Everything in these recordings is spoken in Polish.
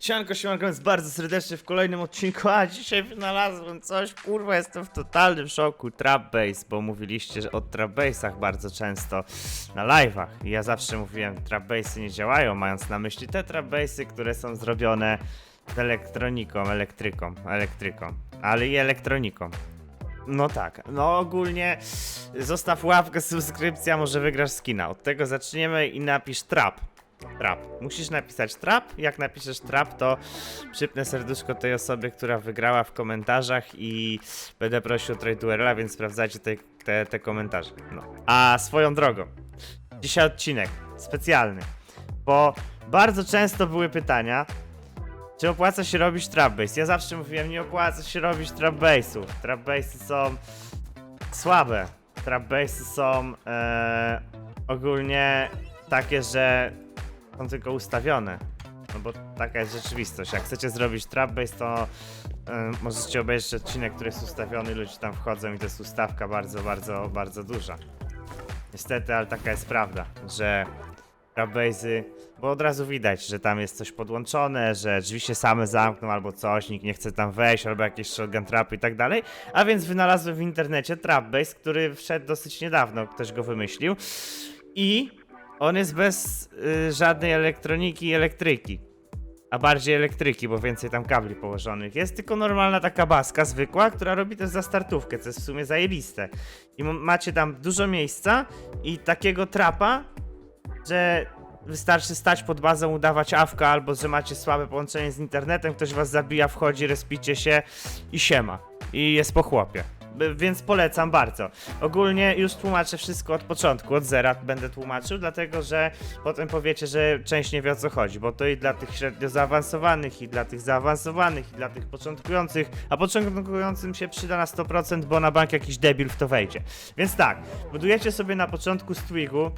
Siemanko, siemanko, jest bardzo serdecznie w kolejnym odcinku, a dzisiaj wynalazłem coś, kurwa, jestem w totalnym szoku, Trap Base, bo mówiliście że o Trap Base'ach bardzo często na live'ach i ja zawsze mówiłem, Trap Base'y nie działają, mając na myśli te Trap Base'y, które są zrobione z elektroniką, elektryką, elektryką, ale i elektroniką. No tak, no ogólnie zostaw łapkę, subskrypcja, może wygrasz skina. Od tego zaczniemy i napisz trap. Trap. Musisz napisać trap. Jak napiszesz trap, to przypnę serduszko tej osobie, która wygrała w komentarzach i będę prosił o trade URL, więc sprawdzajcie te, te, te komentarze. No. A swoją drogą, dzisiaj odcinek specjalny, bo bardzo często były pytania, czy opłaca się robić trap base? Ja zawsze mówiłem, nie opłaca się robić trap base'ów. Trap base'y są słabe. Trap base'y są e, ogólnie takie, że są tylko ustawione. No bo taka jest rzeczywistość. Jak chcecie zrobić trap base, to e, możecie obejrzeć odcinek, który jest ustawiony, ludzie tam wchodzą i to jest ustawka bardzo, bardzo, bardzo duża. Niestety, ale taka jest prawda, że Trapbase'y, bo od razu widać, że tam jest coś podłączone, że drzwi się same zamkną albo coś, nikt nie chce tam wejść, albo jakieś shotgun trapy i tak dalej. A więc wynalazłem w internecie Trapbase, który wszedł dosyć niedawno, ktoś go wymyślił. I on jest bez y, żadnej elektroniki i elektryki. A bardziej elektryki, bo więcej tam kabli położonych. Jest tylko normalna taka baska zwykła, która robi też za startówkę, co jest w sumie zajebiste. I macie tam dużo miejsca i takiego trapa, że wystarczy stać pod bazą, udawać awka, albo że macie słabe połączenie z internetem, ktoś was zabija, wchodzi, respicie się i siema. I jest po chłopie. Więc polecam bardzo. Ogólnie już tłumaczę wszystko od początku, od zera będę tłumaczył, dlatego że potem powiecie, że część nie wie o co chodzi, bo to i dla tych średnio zaawansowanych, i dla tych zaawansowanych, i dla tych początkujących, a początkującym się przyda na 100%, bo na bank jakiś debil w to wejdzie. Więc tak, budujecie sobie na początku z Twigu,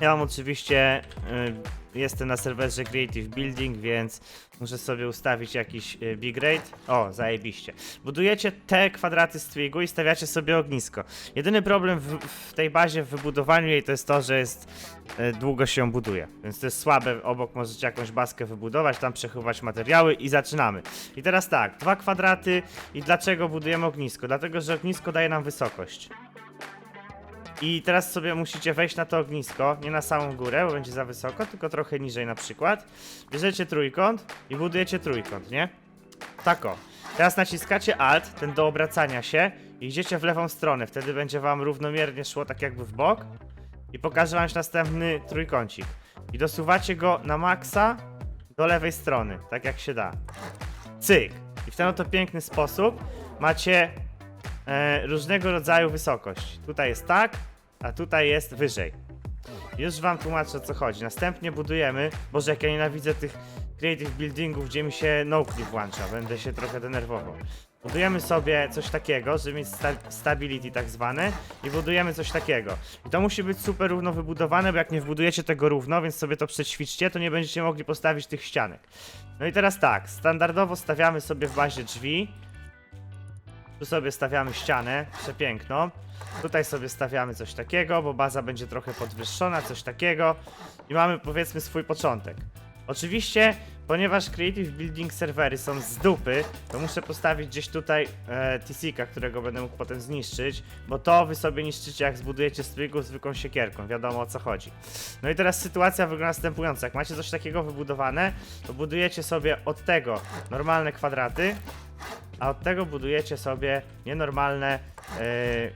ja mam oczywiście, y, jestem na serwerze Creative Building, więc muszę sobie ustawić jakiś y, big rate. O, zajebiście. Budujecie te kwadraty z twigu i stawiacie sobie ognisko. Jedyny problem w, w tej bazie, w wybudowaniu jej to jest to, że jest y, długo się buduje, więc to jest słabe. Obok możecie jakąś baskę wybudować, tam przechowywać materiały i zaczynamy. I teraz tak, dwa kwadraty i dlaczego budujemy ognisko? Dlatego, że ognisko daje nam wysokość. I teraz sobie musicie wejść na to ognisko, nie na samą górę, bo będzie za wysoko, tylko trochę niżej na przykład. Bierzecie trójkąt i budujecie trójkąt, nie? Tako. Teraz naciskacie Alt, ten do obracania się i idziecie w lewą stronę, wtedy będzie wam równomiernie szło tak jakby w bok i pokaże wam następny trójkącik. I dosuwacie go na maksa do lewej strony, tak jak się da. Cyk. I w ten oto piękny sposób macie e, różnego rodzaju wysokość. Tutaj jest tak, a tutaj jest wyżej. Już wam tłumaczę o co chodzi. Następnie budujemy, boże jak ja nienawidzę tych creative buildingów, gdzie mi się no-clip włącza, będę się trochę denerwował. Budujemy sobie coś takiego, żeby mieć sta stability tak zwane i budujemy coś takiego. I to musi być super równo wybudowane, bo jak nie wbudujecie tego równo, więc sobie to przećwiczcie, to nie będziecie mogli postawić tych ścianek. No i teraz tak, standardowo stawiamy sobie w bazie drzwi, tu sobie stawiamy ścianę przepiękną. Tutaj sobie stawiamy coś takiego, bo baza będzie trochę podwyższona, coś takiego. I mamy powiedzmy swój początek. Oczywiście, ponieważ Creative Building serwery są z dupy, to muszę postawić gdzieś tutaj e, TC-ka, którego będę mógł potem zniszczyć, bo to wy sobie niszczycie jak zbudujecie twigu zwykłą siekierką, wiadomo o co chodzi. No i teraz sytuacja wygląda następująco. Jak macie coś takiego wybudowane, to budujecie sobie od tego normalne kwadraty, a od tego budujecie sobie nienormalne, e,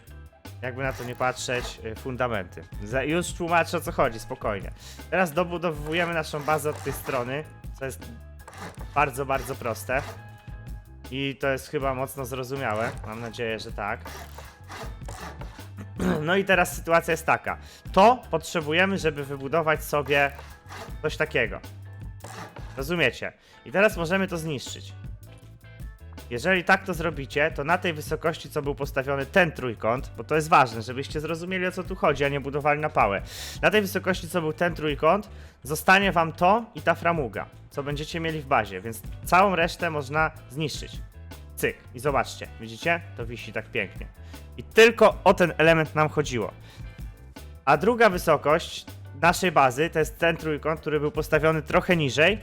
jakby na to nie patrzeć, e, fundamenty. Już tłumaczę o co chodzi, spokojnie. Teraz dobudowujemy naszą bazę od tej strony, co jest bardzo, bardzo proste. I to jest chyba mocno zrozumiałe. Mam nadzieję, że tak. No i teraz sytuacja jest taka. To potrzebujemy, żeby wybudować sobie coś takiego. Rozumiecie? I teraz możemy to zniszczyć. Jeżeli tak to zrobicie, to na tej wysokości, co był postawiony ten trójkąt, bo to jest ważne, żebyście zrozumieli o co tu chodzi, a nie budowali na pałę. Na tej wysokości, co był ten trójkąt, zostanie wam to i ta framuga, co będziecie mieli w bazie, więc całą resztę można zniszczyć. Cyk. I zobaczcie, widzicie? To wisi tak pięknie. I tylko o ten element nam chodziło. A druga wysokość naszej bazy to jest ten trójkąt, który był postawiony trochę niżej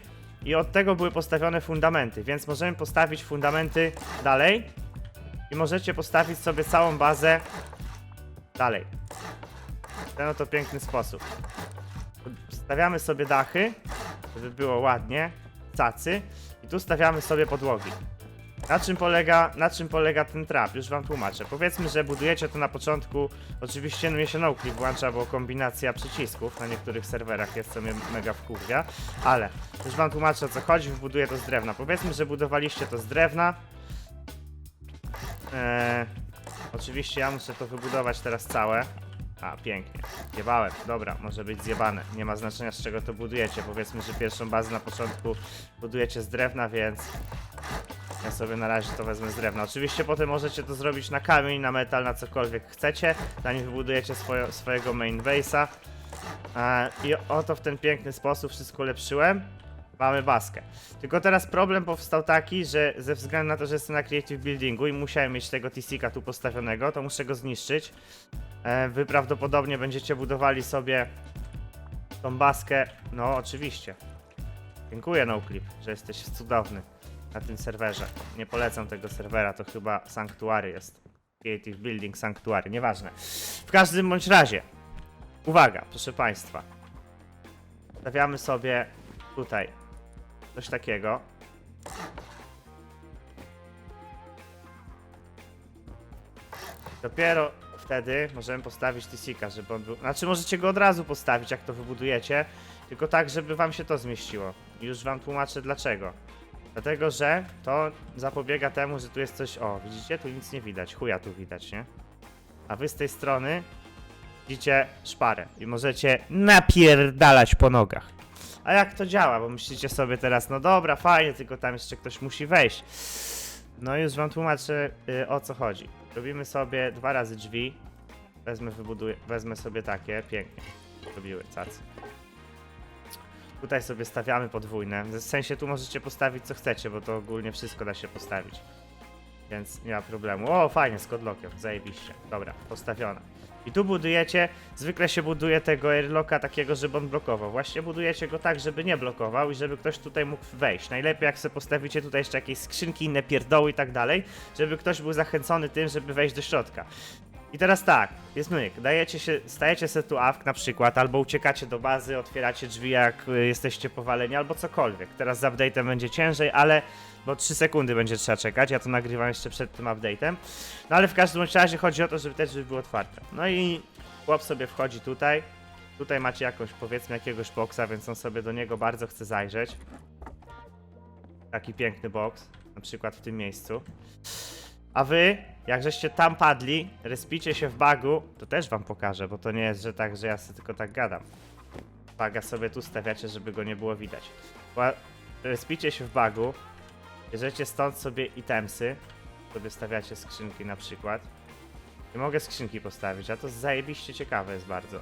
i od tego były postawione fundamenty, więc możemy postawić fundamenty dalej i możecie postawić sobie całą bazę dalej. W ten oto piękny sposób. Stawiamy sobie dachy, żeby było ładnie, cacy i tu stawiamy sobie podłogi. Na czym polega, na czym polega ten trap? Już wam tłumaczę. Powiedzmy, że budujecie to na początku. Oczywiście mnie się noclip włącza, bo kombinacja przycisków na niektórych serwerach jest, co mnie mega wkurwia. Ale już wam tłumaczę o co chodzi, wybuduję to z drewna. Powiedzmy, że budowaliście to z drewna. Eee, oczywiście ja muszę to wybudować teraz całe. A, pięknie. Zjebałem. Dobra, może być zjebane. Nie ma znaczenia z czego to budujecie. Powiedzmy, że pierwszą bazę na początku budujecie z drewna, więc ja sobie na razie to wezmę z drewna. Oczywiście potem możecie to zrobić na kamień, na metal, na cokolwiek chcecie, zanim wybudujecie swoje, swojego main base'a. E, I oto w ten piękny sposób wszystko ulepszyłem. Mamy baskę. Tylko teraz problem powstał taki, że ze względu na to, że jestem na Creative Buildingu i musiałem mieć tego TC-ka tu postawionego, to muszę go zniszczyć. E, wy prawdopodobnie będziecie budowali sobie tą baskę. No, oczywiście. Dziękuję, NoClip, że jesteś cudowny na tym serwerze. Nie polecam tego serwera, to chyba Sanctuary jest. Creative Building Sanctuary, nieważne. W każdym bądź razie, uwaga, proszę Państwa. Stawiamy sobie tutaj coś takiego. Dopiero wtedy możemy postawić TC-ka, żeby on był... Znaczy możecie go od razu postawić, jak to wybudujecie, tylko tak, żeby wam się to zmieściło. Już wam tłumaczę dlaczego. Dlatego, że to zapobiega temu, że tu jest coś. O, widzicie? Tu nic nie widać. Chuja tu widać, nie? A wy z tej strony widzicie szparę i możecie napierdalać po nogach. A jak to działa? Bo myślicie sobie teraz, no dobra, fajnie, tylko tam jeszcze ktoś musi wejść. No już wam tłumaczę y, o co chodzi. Robimy sobie dwa razy drzwi. Wezmę, wybuduję, wezmę sobie takie, pięknie. Robiły cacy. Tutaj sobie stawiamy podwójne. W sensie tu możecie postawić co chcecie, bo to ogólnie wszystko da się postawić. Więc nie ma problemu. O, fajnie, z kodlockiem, zajebiście. Dobra, postawione. I tu budujecie, zwykle się buduje tego airlocka takiego, żeby on blokował. Właśnie budujecie go tak, żeby nie blokował i żeby ktoś tutaj mógł wejść. Najlepiej jak sobie postawicie tutaj jeszcze jakieś skrzynki, inne pierdoły i tak dalej, żeby ktoś był zachęcony tym, żeby wejść do środka. I teraz tak, jest myk, dajecie się, stajecie se tu awk na przykład, albo uciekacie do bazy, otwieracie drzwi jak y, jesteście powaleni, albo cokolwiek. Teraz z update'em będzie ciężej, ale, bo 3 sekundy będzie trzeba czekać, ja to nagrywam jeszcze przed tym update'em. No ale w każdym razie chodzi o to, żeby te drzwi były otwarte. No i chłop sobie wchodzi tutaj, tutaj macie jakąś, powiedzmy, jakiegoś boksa, więc on sobie do niego bardzo chce zajrzeć. Taki piękny boks, na przykład w tym miejscu. A wy, jak żeście tam padli, respicie się w bagu, to też wam pokażę, bo to nie jest, że tak, że ja sobie tylko tak gadam. Baga sobie tu stawiacie, żeby go nie było widać. Respicie się w bagu, bierzecie stąd sobie itemsy, sobie stawiacie skrzynki na przykład. Nie mogę skrzynki postawić, a to zajebiście ciekawe jest bardzo.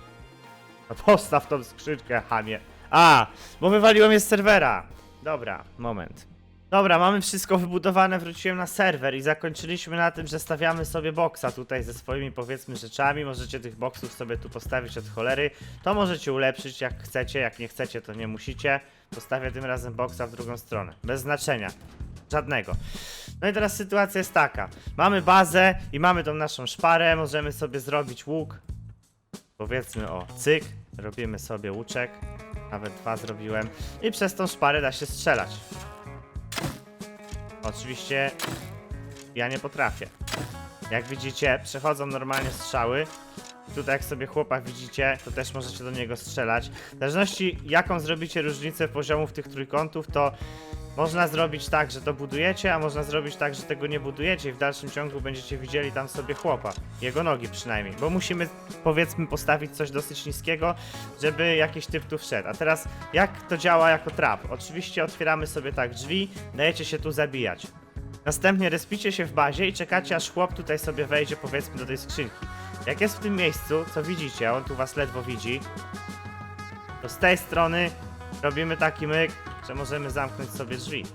No postaw tą skrzynkę, hamie. A, bo wywaliłem je z serwera. Dobra, moment. Dobra, mamy wszystko wybudowane, wróciłem na serwer i zakończyliśmy na tym, że stawiamy sobie boksa tutaj ze swoimi powiedzmy rzeczami. Możecie tych boksów sobie tu postawić od cholery. To możecie ulepszyć jak chcecie, jak nie chcecie to nie musicie. Postawię tym razem boksa w drugą stronę. Bez znaczenia. Żadnego. No i teraz sytuacja jest taka. Mamy bazę i mamy tą naszą szparę, możemy sobie zrobić łuk. Powiedzmy o cyk, robimy sobie łuczek. Nawet dwa zrobiłem. I przez tą szparę da się strzelać. Oczywiście ja nie potrafię. Jak widzicie, przechodzą normalnie strzały. Tutaj jak sobie chłopak widzicie, to też możecie do niego strzelać. W zależności jaką zrobicie różnicę poziomów tych trójkątów, to można zrobić tak, że to budujecie, a można zrobić tak, że tego nie budujecie i w dalszym ciągu będziecie widzieli tam sobie chłopa. Jego nogi przynajmniej. Bo musimy powiedzmy postawić coś dosyć niskiego, żeby jakiś typ tu wszedł. A teraz jak to działa jako trap? Oczywiście otwieramy sobie tak drzwi, dajecie się tu zabijać. Następnie respicie się w bazie i czekacie aż chłop tutaj sobie wejdzie powiedzmy do tej skrzynki. Jak jest w tym miejscu, co widzicie, on tu was ledwo widzi, to z tej strony robimy taki myk, że możemy zamknąć sobie drzwi.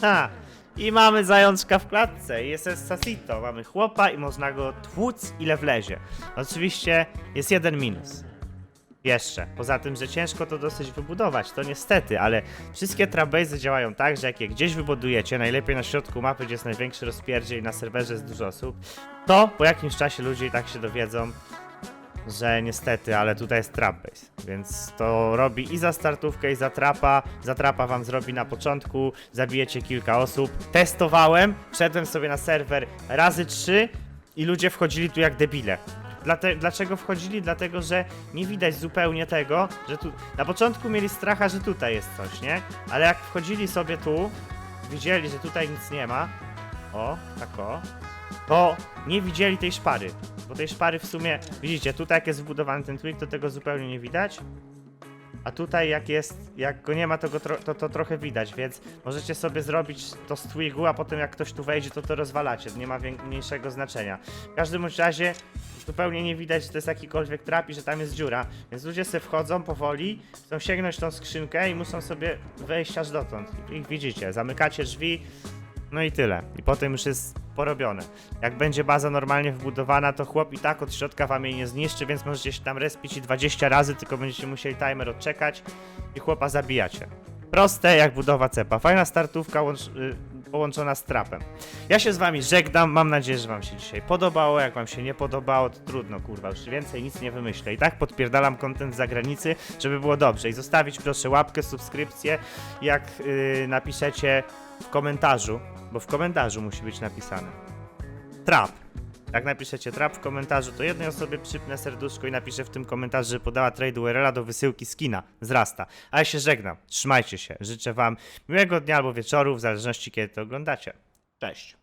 Ha! I mamy zajączka w klatce, jest Sasito, mamy chłopa i można go tłuc ile wlezie. Oczywiście jest jeden minus. Jeszcze. Poza tym, że ciężko to dosyć wybudować, to niestety, ale wszystkie trapbase'y działają tak, że jak je gdzieś wybudujecie, najlepiej na środku mapy, gdzie jest największy rozpierdziel i na serwerze jest dużo osób, to po jakimś czasie ludzie i tak się dowiedzą, że niestety, ale tutaj jest trapbase, więc to robi i za startówkę, i za trapa. Za trapa wam zrobi na początku, zabijecie kilka osób. Testowałem, wszedłem sobie na serwer razy trzy i ludzie wchodzili tu jak debile. Dlate, dlaczego wchodzili? Dlatego, że nie widać zupełnie tego, że tu. Na początku mieli stracha, że tutaj jest coś, nie? Ale jak wchodzili sobie tu, widzieli, że tutaj nic nie ma. O, tak o. To nie widzieli tej szpary. Bo tej szpary w sumie, widzicie, tutaj jak jest wbudowany ten trik, to tego zupełnie nie widać. A tutaj jak jest, jak go nie ma, to, go tro, to, to trochę widać, więc możecie sobie zrobić to z twigu, a potem jak ktoś tu wejdzie, to to rozwalacie. Nie ma mniejszego znaczenia. W każdym razie zupełnie nie widać, że to jest jakikolwiek trap i że tam jest dziura. Więc ludzie sobie wchodzą powoli, chcą sięgnąć tą skrzynkę i muszą sobie wejść aż dotąd. I widzicie, zamykacie drzwi, no i tyle. I potem już jest porobione. Jak będzie baza normalnie wbudowana, to chłop i tak od środka wam jej nie zniszczy, więc możecie się tam respić i 20 razy, tylko będziecie musieli timer odczekać i chłopa zabijacie. Proste jak budowa cepa. Fajna startówka łącz, y, połączona z trapem. Ja się z wami żegnam, mam nadzieję, że wam się dzisiaj podobało. Jak wam się nie podobało, to trudno, kurwa, już więcej nic nie wymyślę. I tak podpierdalam content z zagranicy, żeby było dobrze. I zostawić proszę łapkę, subskrypcję, jak y, napiszecie w komentarzu, bo w komentarzu musi być napisane. Trap. Jak napiszecie trap w komentarzu, to jednej osobie przypnę serduszko i napiszę w tym komentarzu, że podała trade URL do wysyłki skina z Rasta. A ja się żegnam. Trzymajcie się. Życzę wam miłego dnia albo wieczoru, w zależności kiedy to oglądacie. Cześć.